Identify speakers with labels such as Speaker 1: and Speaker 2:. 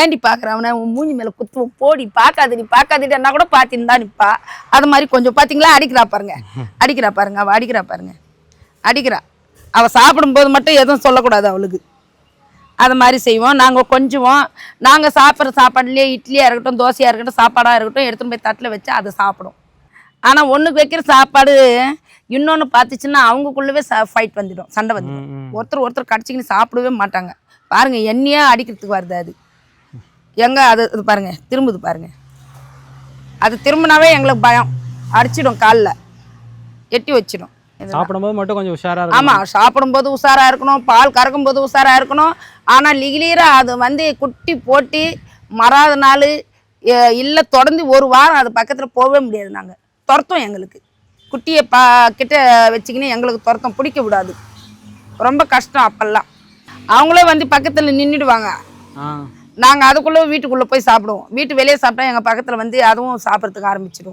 Speaker 1: ஏண்டி பார்க்குற அவனை உன் மூஞ்சி மேலே குத்துவோம். போடி பார்க்காதடி பார்க்காதடின்னா கூட பார்த்துன்னு தான் நிற்பா அது மாதிரி கொஞ்சம் பார்த்தீங்களா அடிக்கிறா பாருங்க. அடிக்கிறா பாருங்க. அவள் அடிக்கிறா பாருங்க. அடிக்கிறா. அவள் சாப்பிடும்போது மட்டும் எதுவும் சொல்லக்கூடாது அவளுக்கு. அது மாதிரி செய்வோம். நாங்கள் கொஞ்சுவோம். நாங்கள் சாப்பிட்ற சாப்பாடுலேயே இட்லியாக இருக்கட்டும் தோசையாக இருக்கட்டும் சாப்பாடாக இருக்கட்டும் எடுத்துன்னு போய் தட்டில் வச்சு அதை சாப்பிடும். ஆனால் ஒன்றுக்கு வைக்கிற சாப்பாடு இன்னொன்று பார்த்துச்சுன்னா அவங்களுக்குள்ளவே ஃபைட் வந்துடும். சண்டை வந்துடும். ஒருத்தர் ஒருத்தர் கடிச்சிக்கின்னு சாப்பிடவே மாட்டாங்க. பாருங்க எண்ணெயா அடிக்கிறதுக்கு வருது அது. எங்க அது இது பாருங்க திரும்புது பாருங்க. அது திரும்பினாவே எங்களுக்கு பயம். அடிச்சிடும் காலில். எட்டி வச்சிடும்.
Speaker 2: சாப்பிடும்போது மட்டும் கொஞ்சம் உஷாரா இருக்கும்
Speaker 1: ஆமா சாப்பிடும்போது உஷாரா இருக்கணும் பால் கறக்கும் போது உஷாரா இருக்கணும். ஆனா லிகிலீரா அது வந்து குட்டி போட்டு மறாத நாள் இல்லை தொடர்ந்து ஒரு வாரம் அது பக்கத்துல போகவே முடியாது நாங்க. துரத்தோம் எங்களுக்கு. குட்டியை பா கிட்ட வச்சுக்கின்னு எங்களுக்கு துரத்தம் பிடிக்க விடாது. ரொம்ப கஷ்டம் அப்பெல்லாம். அவங்களே வந்து பக்கத்துல நின்றுடுவாங்க நாங்கள் அதுக்குள்ளே வீட்டுக்குள்ளே போய் சாப்பிடுவோம். வீட்டு வெளியே சாப்பிட்டா எங்கள் பக்கத்தில் வந்து அதுவும் சாப்பிட்றதுக்கு ஆரம்பிச்சிடும்